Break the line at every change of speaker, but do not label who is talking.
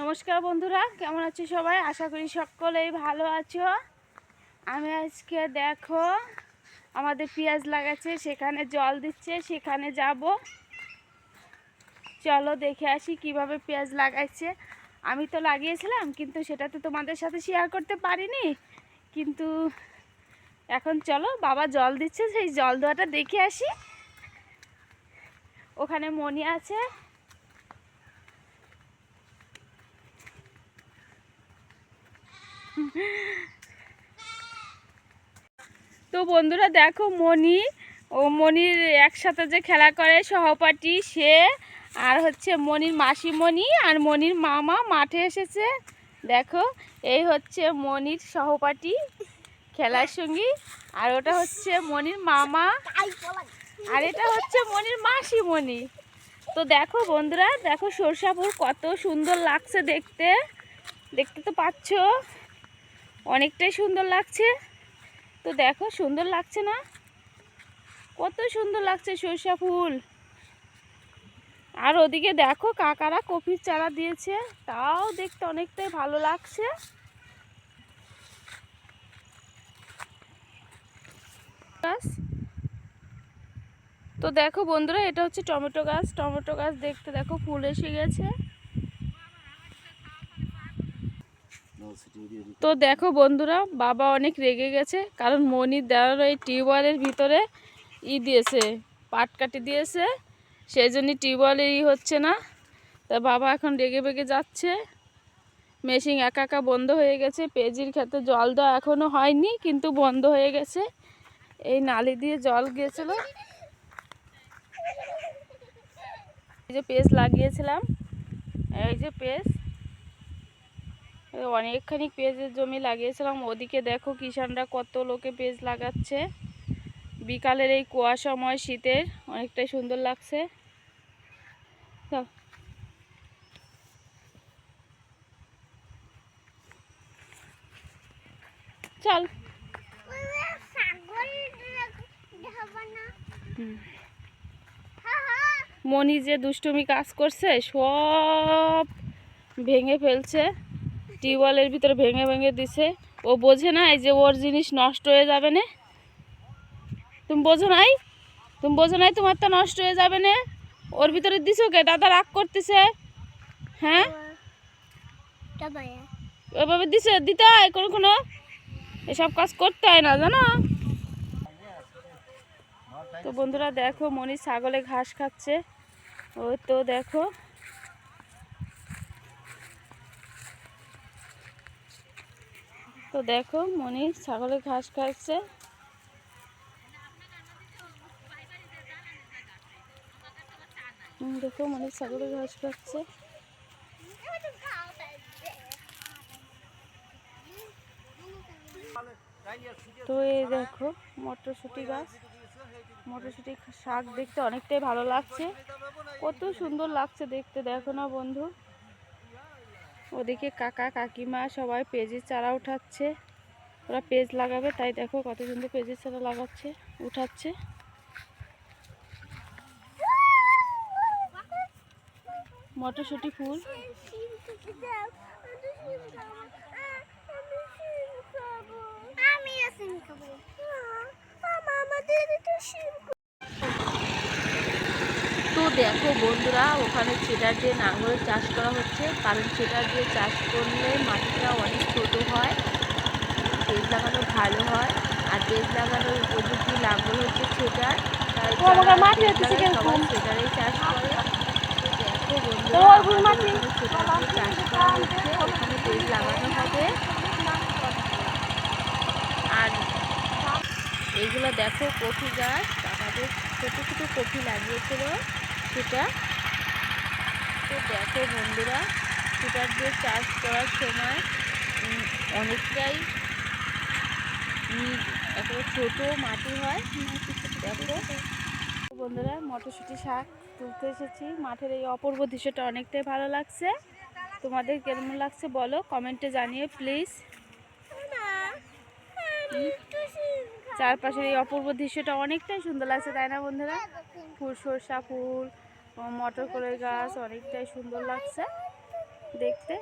নমস্কার বন্ধুরা, কেমন আছো সবাই? আশা করি সকলেই ভালো আছো। আমি আজকে দেখো, আমাদের পেঁয়াজ লাগাচ্ছে, সেখানে জল দিচ্ছে, সেখানে যাব। চলো দেখে আসি কীভাবে পেঁয়াজ লাগাইছে আমি তো লাগিয়েছিলাম, কিন্তু সেটা তো তোমাদের সাথে শেয়ার করতে পারিনি। কিন্তু এখন চলো, বাবা জল দিচ্ছে, সেই জল দেওয়াটা দেখে আসি। ওখানে মনি আছে। তো বন্ধুরা দেখো মনি ও মনির একসাথে যে খেলা করে সহপাঠী সে আর হচ্ছে মনির মাসিমণি আর মনির মামা মাঠে এসেছে। দেখো, এই হচ্ছে মনির সহপাঠী খেলার সঙ্গী আর ওটা হচ্ছে মনির মামা আর এটা হচ্ছে মনির মাসিমণি। তো দেখো বন্ধুরা, দেখো সরষাপুর কত সুন্দর লাগছে দেখতে। দেখতে তো পাচ্ছ। অনেকটাই সুন্দর লাগছে। তো দেখো, সুন্দর লাগছে না? কত সুন্দর লাগছে সরষা ফুল। আর ওদিকে দেখো, কাকারা কপির চারা দিয়েছে। তাও দেখতে অনেকটাই ভালো লাগছে। গাছ। তো দেখো বন্ধুরা, এটা হচ্ছে টমেটো গাছ। টমেটো গাছ দেখতে দেখো, ফুল এসে গেছে। তো দেখো বন্ধুরা, বাবা অনেক রেগে গেছে, কারণ মনির দেওয়ার ওই টিউবওয়েলের ভিতরে ই দিয়েছে, পাট কাটি দিয়েছে, সেই জন্যই টিউবওয়েলের ই হচ্ছে না। তা বাবা এখন রেগে বেগে যাচ্ছে, মেশিন একা একা বন্ধ হয়ে গেছে পেজির খেতে জল দেওয়া এখনও হয়নি, কিন্তু বন্ধ হয়ে গেছে। এই নালি দিয়ে জল গিয়েছিল। এই যে পেজ লাগিয়েছিলাম, এই যে পেজ অনেকখানি পেঁয়াজের জমি লাগিয়েছিলাম। ওদিকে দেখো কিষানরা কত লোকে পেঁয়াজ লাগাচ্ছে। বিকালের এই কুয়াশাময় শীতের অনেকটাই সুন্দর লাগছে। চল। মনি যে দুষ্টুমি কাজ করছে, সব ভেঙে ফেলছে। টিউবওয়েলের ভিতরে ভেঙে ভেঙে দিছে। ও বোঝে না এই যে ওর জিনিস নষ্ট হয়ে যাবে না। তুমি বোঝো নাই? তুমি বোঝো নাই তোমার তো নষ্ট হয়ে যাবে না। ওর ভিতরে দিছো কে? দাদা রাগ করতেছে। হ্যাঁ? ওইভাবে দিছে? দিতে হয় কোনো কোনো? এসব কাজ করতে হয় না, জানো? তো বন্ধুরা দেখো মনি ছাগলে ঘাস খাচ্ছে। ও তো দেখো। তো দেখো মনি ছাগলে ঘাস খাচ্ছে। দেখো মনি ছাগলে ঘাস খাচ্ছে। তো এই দেখো মটরশুঁটি গাছ। মটরশুঁটি শাক দেখতে অনেকটাই ভালো লাগছে। কত সুন্দর লাগছে দেখতে, দেখো না বন্ধু। ওদিকে কাকা, কাকিমা সবাই পেজের চারা উঠাচ্ছে। ওরা পেজ লাগাবে, তাই দেখো কত সুন্দর পেজের চারা লাগাচ্ছে, উঠাচ্ছে। মটরশুঁটি ফুল তো দেখো বন্ধুরা ওখানে ছেটার দিয়ে নাঙ্গলের চাষ করা হচ্ছে। কারণ ছেটার দিয়ে চাষ করলে মাটিটা অনেক ছোট হয় তেজ লাগানো ভালো হয় আর তেজ লাগানোর উপযোগী লাঙ্গল হচ্ছে যারা সবাই ছেটারেই চাষ করে। দেখো বন্ধুরা আমাদের দিয়ে চাষ করা হচ্ছে ওখানে তেজ লাগানো হবে। আর এইগুলো দেখো কফি গাছ আমাদের ছোটো ছোটো কফি লাগিয়েছিল। সেটা তো দেখো বন্ধুরা সেটার দিয়ে চাষ করার সময় অনেকটাই একেবারে ছোটো মাটি হয়। দেখো। বন্ধুরা মটরশুঁটি শাক তুলতে এসেছি। মাঠের এই অপূর্ব দৃশ্যটা অনেকটাই ভালো লাগছে। তোমাদের কেমন লাগছে বলো? কমেন্টে জানিয়ে প্লিজ। চারপাশের এই অপূর্ব দৃশ্যটা অনেকটাই সুন্দর লাগছে, তাই না বন্ধুরা? ফুল সরষা ফুল মটর কলের গাছ অনেকটাই সুন্দর লাগছে দেখতে।